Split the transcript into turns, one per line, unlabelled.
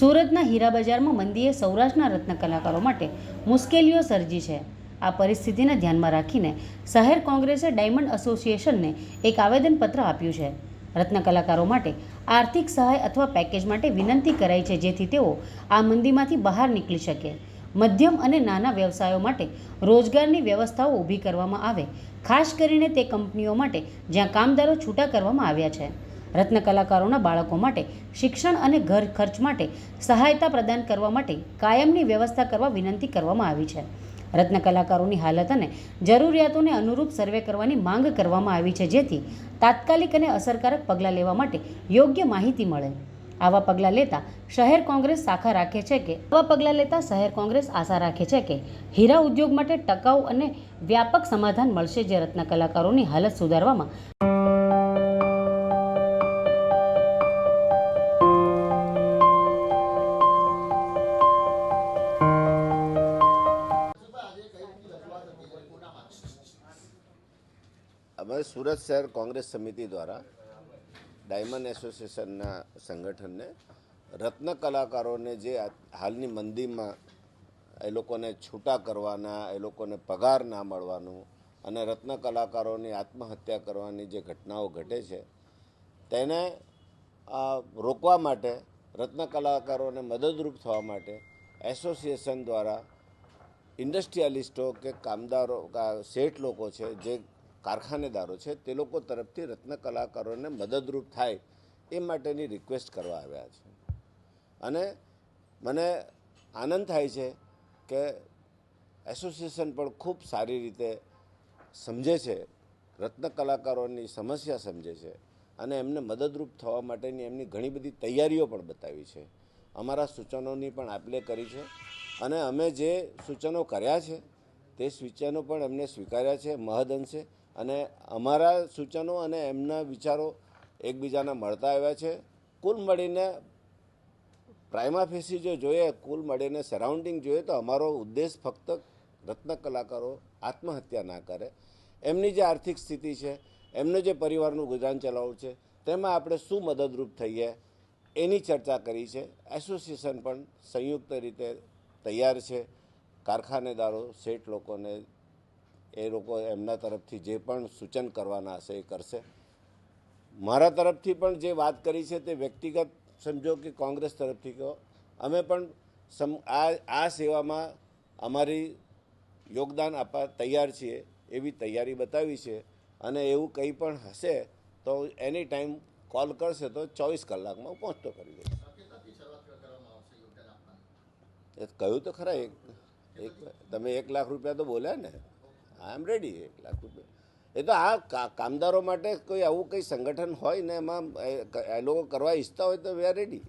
સુરતના હીરા બજારમાં મંદીએ સૌરાષ્ટ્રના રત્ન કલાકારો માટે મુશ્કેલીઓ સર્જી છે. આ પરિસ્થિતિને ધ્યાનમાં રાખીને શહેર કોંગ્રેસે ડાયમંડ એસોસિએશનને એક આવેદનપત્ર આપ્યું છે. રત્ન કલાકારો માટે આર્થિક સહાય અથવા પેકેજ માટે વિનંતી કરાઈ છે જેથી તેઓ આ મંદીમાંથી બહાર નીકળી શકે. મધ્યમ અને નાના વ્યવસાયો માટે રોજગારની વ્યવસ્થાઓ ઊભી કરવામાં આવે ખાસ કરીને તે કંપનીઓ માટે જ્યાં કામદારો છૂટા કરવામાં આવ્યા છે. રત્ન કલાકારોના બાળકો માટે, શિક્ષણ અને ઘર ખર્ચ માટે સહાયતા પ્રદાન કરવા માટે કાયમની વ્યવસ્થા કરવા વિનંતી કરવામાં આવી છે. રત્ન કલાકારોની હાલત અને જરૂરિયાતોને અનુરૂપ સર્વે કરવાની માંગ કરવામાં આવી છે, જેથી તાત્કાલિક અને અસરકારક પગલાં લેવા માટે યોગ્ય માહિતી મળે. આવા પગલાં લેતા શહેર કોંગ્રેસ શાખા રાખે છે કે આવા પગલાં લેતા શહેર કોંગ્રેસ આશા રાખે છે કે હીરા ઉદ્યોગ માટે ટકાઉ અને વ્યાપક સમાધાન મળશે જે રત્ન કલાકારોની હાલત સુધારવામાં
અમે સુરત શહેર કોંગ્રેસ સમિતિ દ્વારા ડાયમંડ એસોસિએશનના સંગઠનને રત્ન કલાકારોને જે હાલની મંદીમાં એ લોકોને છૂટા કરવાના, એ લોકોને પગાર ના મળવાનું અને રત્ન કલાકારોની આત્મહત્યા કરવાની જે ઘટનાઓ ઘટે છે, તેને રોકવા માટે, રત્ન કલાકારોને મદદરૂપ થવા માટે એસોસિએશન દ્વારા ઇન્ડસ્ટ્રીયાલિસ્ટો કે કામદારો શેઠ લોકો છે, જે કારખાનેદારો છે, તે લોકો તરફથી રત્ન કલાકારોને મદદરૂપ થાય એ માટેની રિક્વેસ્ટ કરવા આવ્યા છે. અને મને આનંદ થાય છે કે એસોસિએશન પણ ખૂબ સારી રીતે સમજે છે, રત્ન કલાકારોની સમસ્યા સમજે છે અને એમને મદદરૂપ થવા માટેની એમની ઘણી બધી તૈયારીઓ પણ બતાવી છે. અમારા સૂચનોની પણ આપલે કરી છે અને અમે જે સૂચનો કર્યા છે, તે સૂચનો પણ એમને સ્વીકાર્યા છે, મહદઅંશે અને અમારા સૂચનો અને એમના વિચારો એકબીજાના મળતા આવ્યા છે. કુલ મળીને પ્રાઇમા ફેસી જો જોઈએ, કુલ મળીને સરાઉન્ડિંગ જોઈએ તો અમારો ઉદ્દેશ ફક્ત રત્ન કલાકારો આત્મહત્યા ના કરે. એમની જે આર્થિક સ્થિતિ છે, એમનું જે પરિવારનું ગુજરાન ચલાવવું છે, તેમાં આપણે શું મદદરૂપ થઈએ એની ચર્ચા કરી છે. એસોસિએશન પણ સંયુક્ત રીતે તૈયાર છે. કારખાનેદારો, શેઠ લોકોને એ લોકો એમના તરફથી જે પણ સૂચન કરવાના હશે એ કરશે. મારા તરફથી પણ જે વાત કરી છે તે વ્યક્તિગત સમજો કે કોંગ્રેસ તરફથી કહો. અમે પણ સમ, આ આ સેવામાં અમારી યોગદાન આપવા તૈયાર છીએ, એવી તૈયારી બતાવી છે અને એવું કંઈ પણ હશે તો એની ટાઈમ કોલ કરશે તો ચોવીસ કલાકમાં પહોંચતો કરી દઈશ. કહ્યું તો ખરા એક, તમે એક લાખ રૂપિયા તો બોલ્યા ને. આઈ એમ રેડી લાખ રૂપિયા એ તો આ કામદારો માટે કોઈ આવું કંઈ સંગઠન હોય ને એમાં, એ લોકો કરવા ઈચ્છતા હોય તો વે આર રેડી